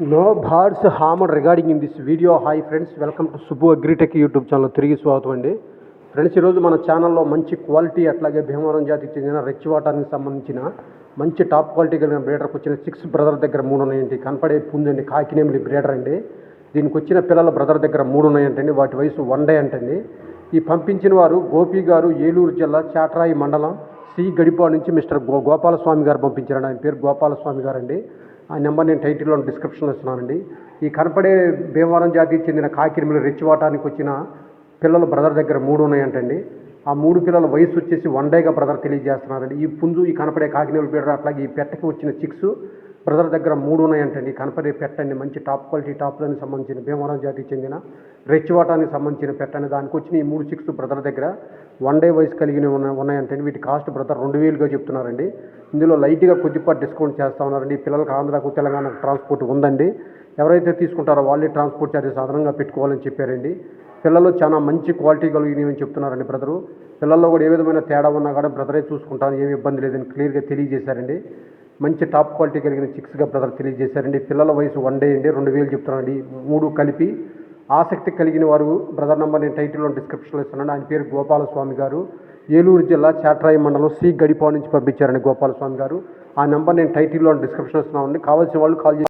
No బార్డ్స్ hammer regarding in this video. Hi friends welcome to Subbu agritech YouTube channel తిరిగి స్వాగతం అండి. Friends ఈరోజు మన ఛానల్లో మంచి క్వాలిటీ అట్లాగే భీమవరం జాతికి చెందిన రెచ్చివాటానికి సంబంధించిన మంచి టాప్ క్వాలిటీ కలిగిన బ్రేడర్కి వచ్చిన సిక్స్ బ్రదర్ దగ్గర మూడు ఉన్నాయండి. కనపడే పుందండి కాకినేమిలి బ్రేడర్ అండి. దీనికి వచ్చిన పిల్లల బ్రదర్ దగ్గర మూడు ఉన్నాయంటండి. వాటి వయసు వన్ డే అంటండి. ఈ పంపించిన వారు గోపి గారు ఏలూరు జిల్లా చాట్రాయి మండలం సి గడిపా నుంచి మిస్టర్ గో గోపాలస్వామి గారు పంపించారండి. ఆయన పేరు గోపాలస్వామి గారు అండి ఆ నెంబర్ నేను టైటిల్లో డిస్క్రిప్షన్లో ఇస్తున్నానండి. ఈ కనపడే భీమవరం జాతికి చెందిన కాకిరిమిలు రెచ్చివాటానికి వచ్చిన పిల్లల బ్రదర్ దగ్గర మూడు ఉన్నాయంటండి. ఆ మూడు పిల్లల వయసు వచ్చేసి వన్ డేగా బ్రదర్ తెలియజేస్తున్నారండి. ఈ పుంజు ఈ కనపడే కాకినేవులు పీడ అట్లాగే ఈ పెట్టకి వచ్చిన చిక్స్ బ్రదర్ దగ్గర మూడు ఉన్నాయంటండి కనపడే పెట్టండి. మంచి టాప్ క్వాలిటీ టాప్లకు సంబంధించిన భీమవరం జాతికి చెందిన రెచ్చివాటానికి సంబంధించిన పెట్టండి. దానికి వచ్చిన ఈ మూడు సిక్స్ బ్రదర్ దగ్గర వన్ డే వయసు కలిగినవి ఉన్నాయంటే వీటి కాస్ట్ బ్రదర్ రెండు వేలుగా చెప్తున్నారండి. ఇందులో లైట్గా కొద్దిపాటు డిస్కౌంట్ చేస్తా ఉన్నారండి. ఈ ఆంధ్రాకు తెలంగాణకు ట్రాన్స్పోర్ట్ ఉందండి. ఎవరైతే తీసుకుంటారో వాళ్ళే ట్రాన్స్పోర్ట్ ఛార్జెస్ అదనంగా పెట్టుకోవాలని చెప్పారండి. పిల్లలు చాలా మంచి క్వాలిటీ కలిగినవి అని చెప్తున్నారండి బ్రదరు. పిల్లల్లో కూడా ఏ విధమైన తేడా ఉన్నా కూడా బ్రదరే చూసుకుంటాను ఏమి ఇబ్బంది లేదని క్లియర్గా తెలియజేశారండి. మంచి టాప్ క్వాలిటీ కలిగిన చిక్స్గా బ్రదర్ తెలియజేశారండి. పిల్లల వయసు వన్ డే అండి రెండు వేలు చెప్తున్నానండి. మూడు కలిపి ఆసక్తి కలిగిన వారు బ్రదర్ నెంబర్ నేను టైటిల్లో డిస్క్రిప్షన్లో ఇస్తున్నాను. ఆయన పేరు గోపాలస్వామి గారు. ఏలూరు జిల్లా చాట్రాయి మండలం సి గడిపా నుంచి పంపించారండి గోపాలస్వామి గారు. ఆ నెంబర్ నేను టైటిల్లో డిస్క్రిప్షన్ ఇస్తున్నామండి కావాల్సిన వాళ్ళు కాల్ చేసి